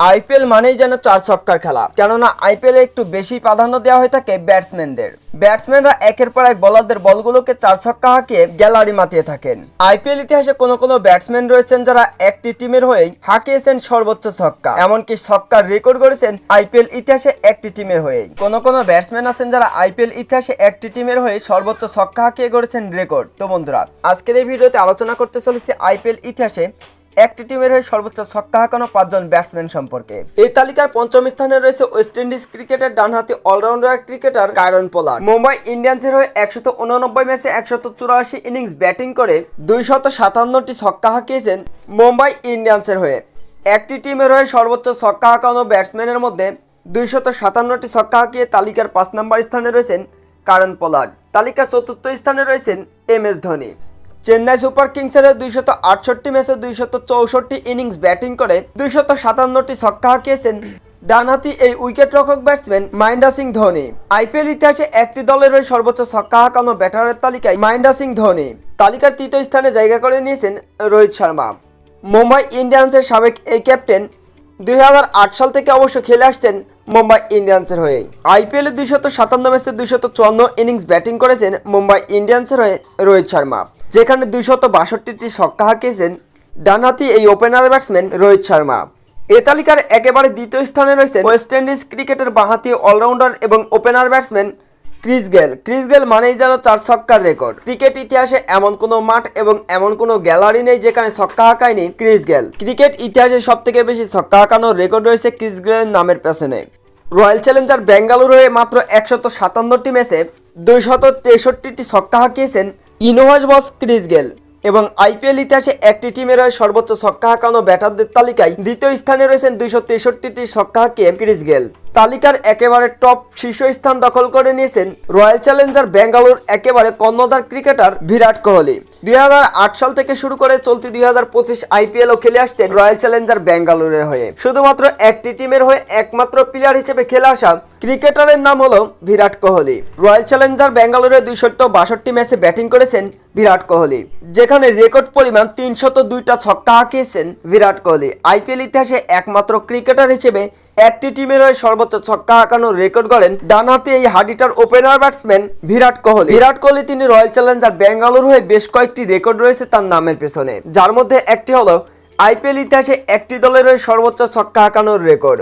IPL মানেই যেন চার ছক্কার খেলা। কেননা আইপিএলে একটু বেশি প্রাধান্য দেওয়া হয়ে থাকে ব্যাটসম্যানদের। ব্যাটসম্যানরা একের পর এক বলারদের বলগুলোকে চার ছক্কা হাঁকিয়ে গ্যালারি মাতিয়ে থাকেন। আইপিএল ইতিহাসে কোনো কোনো ব্যাটসম্যান রয়েছেন যারা একটি টিমের হয়েই হাঁকিয়েছেন সর্বোচ্চ ছক্কা। এমনকি ছক্কার রেকর্ড করেছেন আইপিএল ইতিহাসে একটি টিমের হয়েই। কোনো কোনো ব্যাটসম্যান আছেন যারা আইপিএল ইতিহাসে একটি টিমের হয়ে সর্বোচ্চ ছক্কা হাঁকিয়ে গড়েছেন রেকর্ড। তো বন্ধুরা, আজকের এই ভিডিওতে আলোচনা করতে চলেছি আইপিএল ইতিহাসে একটি টিমের হয়ে সর্বোচ্চ ছক্কা হাঁকানো পাঁচজন ব্যাটসম্যান সম্পর্কে। এই তালিকার পঞ্চম স্থানে রয়েছে ওয়েস্ট ইন্ডিজ ক্রিকেটের ডানহাতি allrounder cricketer Kieron Pollard Mumbai ইন্ডিয়ান্সের হয়ে একশত উননব্বই ম্যাচে একশত চুরাশি ইনিংস ব্যাটিং করে দুইশত সাতান্নটি ছক্কা হাঁকিয়েছেন মুম্বাই ইন্ডিয়ান্সের হয়ে। একটি টিমের হয়ে সর্বোচ্চ ছক্কা হাঁকানো ব্যাটসম্যানের মধ্যে দুইশত সাতান্নটি ছক্কা হাঁকিয়ে তালিকার পাঁচ নম্বর স্থানে রয়েছেন কারণ পোলার্ড তালিকার চতুর্থ স্থানে রয়েছেন M S Dhoni. Chennai super কিংসের দুইশত আটষট্টি ম্যাচে দুইশত চৌষট্টি ইনিংস ব্যাটিং করে দুইশত সাতান্নটি ছক্কা হাঁকিয়েছেন। ডানহাতি এই উইকেট রক্ষক ব্যাটসম্যান মাইন্ডা সিং ধোনি। আইপিএল ইতিহাসে একটি দলের হয়ে সর্বোচ্চ ছক্কা হাঁকানো ব্যাটারের তালিকায় মাইন্ডা সিং ধোনি। তালিকার তৃতীয় স্থানে জায়গা করে নিয়েছেন রোহিত শর্মা। মুম্বাই ইন্ডিয়ান্সের সাবেক এই ক্যাপ্টেন দুই হাজার আট সাল থেকে অবশ্য খেলে আসছেন মুম্বাই ইন্ডিয়ান্সের হয়ে। আইপিএলে দুইশত সাতান্ন ম্যাচে দুইশত চুয়ান্ন ইনিংস ব্যাটিং করেছেন মুম্বাই ইন্ডিয়ান্সের হয়ে রোহিত শর্মা। যেখানে দুইশত বাষট্টিটি ছক্কা হাঁকিয়েছেন, ডানহাতি এই ওপেনার ব্যাটসম্যান রোহিত শর্মা। এ তালিকার একেবারে দ্বিতীয় স্থানে রয়েছে ওয়েস্ট ইন্ডিজ ক্রিকেটের বাঁহাতি অলরাউন্ডার এবং opener batsman Chris Gayle. Chris Gayle মানেই যেন চার ছক্কার রেকর্ড ক্রিকেট ইতিহাসে এমন কোনো মাঠ এবং এমন কোনো গ্যালারি নেই যেখানে ছক্কা হাঁকায়নি ক্রিস গেল। ক্রিকেট ইতিহাসে সব থেকে বেশি ছক্কা হাঁকানোর রেকর্ড রয়েছে ক্রিস গেলের নামের পেছনে। রয়্যাল চ্যালেঞ্জার বেঙ্গালুরু হয়ে মাত্র একশত সাতান্নটি ম্যাচে দুইশত তেষট্টিটি ছক্কা হাঁকিয়েছেন ইনোভাস বস, ক্রিস গেল এবং আইপিএল ইতিহাসে একটি টিমের হয় সর্বোচ্চ ছক্কা হাঁকানো ব্যাটারদের তালিকায় দ্বিতীয় স্থানে রয়েছেন দুইশো তেষট্টিটি ছক্কা হাঁকিয়ে ক্রিস গেল। তালিকার একেবারে টপ শীর্ষস্থান দখল করে নিয়েছেন রয়্যাল চ্যালেঞ্জার ব্যাঙ্গালোর, একেবারে কর্ণধার ক্রিকেটার বিরাট কোহলি। দুই হাজার আট সাল থেকে শুরু করে চলতি দুই হাজার পঁচিশ আইপিএলও খেলে আসছেন রয়্যাল চ্যালেঞ্জার বেঙ্গালুরের হয়ে। শুধুমাত্র একটি টিমের হয়ে একমাত্র প্লেয়ার হিসেবে খেলে আসা ক্রিকেটারের নাম হলো বিরাট কোহলি। রয়্যাল চ্যালেঞ্জার বেঙ্গালুরে দুইশত বাষট্টি ম্যাচে ব্যাটিং করেছেন বিরাট কোহলি, যেখানে রেকর্ড পরিমাণ তিনশত দুইটা ছক্কা হাঁকিয়েছেন বিরাট কোহলি। আইপিএল ইতিহাসে একমাত্র ক্রিকেটার হিসেবে একটি টিমের হয়ে সর্বোচ্চ ছক্কা হাঁকানোর রেকর্ড গড়েন ডানহাতে এই hard hitter opener batsman Virat Kohli. Virat Kohli তিনি রয়্যাল চ্যালেঞ্জার বেঙ্গালুরু হয়ে বেশ কয়েকটি রেকর্ড রয়েছে তার নামের পেছনে, যার মধ্যে একটি হলো আইপিএল ইতিহাসে একটি দলের সর্বোচ্চ ছক্কা হাঁকানোর রেকর্ড।